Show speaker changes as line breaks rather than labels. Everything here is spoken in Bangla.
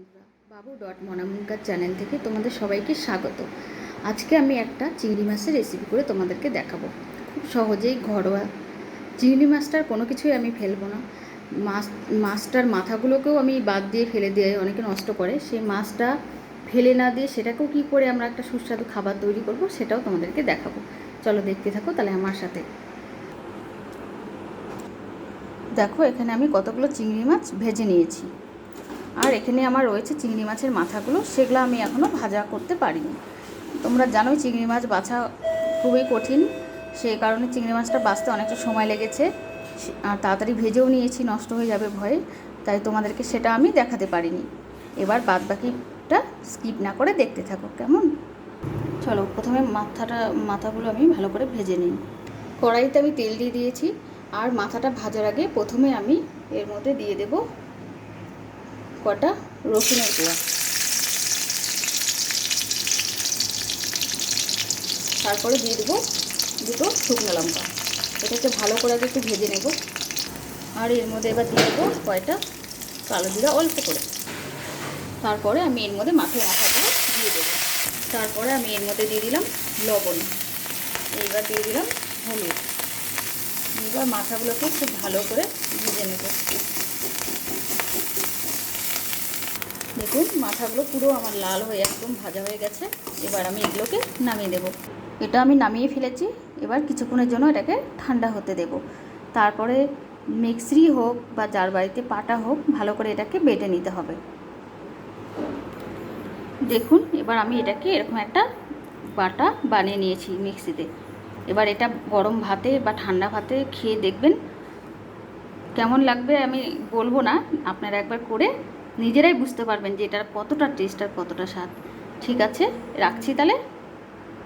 বন্ধুরা, বাবু ডট মনামুনকার চ্যানেল থেকে তোমাদের সবাইকে স্বাগত। আজকে আমি একটা চিংড়ি মাছের রেসিপি করে তোমাদেরকে দেখাবো। খুব সহজেই ঘরোয়া চিংড়ি মাছটার কোনো কিছুই আমি ফেলব না। মাছ, মাছটার মাথাগুলোকেও আমি বাদ দিয়ে ফেলে দিয়ে অনেকে নষ্ট করে, সেই মাছটা ফেলে না দিয়ে সেটাকেও কী করে আমরা একটা সুস্বাদু খাবার তৈরি করব সেটাও তোমাদেরকে দেখাবো। চলো দেখতে থাকো তাহলে আমার সাথে। দেখো এখানে আমি কতগুলো চিংড়ি মাছ ভেজে নিয়েছি। আর এখানে আমার রয়েছে চিংড়ি মাছের মাথাগুলো, সেগুলো আমি এখনও ভাজা করতে পারিনি। তোমরা জানোই চিংড়ি মাছ বাছা খুবই কঠিন, সেই কারণে চিংড়ি মাছটা বাছতে অনেকটা সময় লেগেছে। আর তাড়াতাড়ি ভেজেও নিয়েছি, নষ্ট হয়ে যাবে ভয়ে, তাই তোমাদেরকে সেটা আমি দেখাতে পারিনি। এবার বাদ বাকিটা স্কিপ না করে দেখতে থাকো, কেমন? চলো, প্রথমে মাথাটা, মাথাগুলো আমি ভালো করে ভেজে নিই। কড়াইতে আমি তেল দিয়ে দিয়েছি, আর মাথাটা ভাজার আগে প্রথমে আমি এর মধ্যে দিয়ে দেব কটা? রসুনের কোয়া তারপরে দিয়ে দেবো দুটো শুকনো লঙ্কা। এটাকে ভালো করে আগে একটু ভেজে নেব। আর এর মধ্যে এবার দিয়ে দেবো কয়টা? কালো জিরা অল্প করে। তারপরে আমি এর মধ্যে মাথায় মাথাগুলো দিয়ে দেবো। তারপরে আমি এর মধ্যে দিয়ে দিলাম লবণ। এইবার দিয়ে দিলাম হলুদ। এবার মাথাগুলোকে খুব ভালো করে ভেজে নেব। দেখুন, মাথাগুলো পুরো আমার লাল হয়ে একদম ভাজা হয়ে গেছে। এবার আমি এগুলোকে নামিয়ে দেব। এটা আমি নামিয়ে ফেলেছি। এবার কিছুক্ষণের জন্য এটাকে ঠান্ডা হতে দেব। তারপরে মিক্সি হোক বা যার বাড়িতে পাটা হোক, ভালো করে এটাকে বেটে নিতে হবে। দেখুন, এবার আমি এটাকে এরকম একটা বাটা বানিয়ে নিয়েছি মিক্সিতে। এবার এটা গরম ভাতে বা ঠান্ডা ভাতে খেয়ে দেখবেন। কেমন লাগবে আমি বলব না। আপনারা একবার করে নিজেরাই বুঝতে পারবেন যে এটার কতটা টেস্ট আর কতটা স্বাদ। ঠিক আছে? রাখছি তাহলে।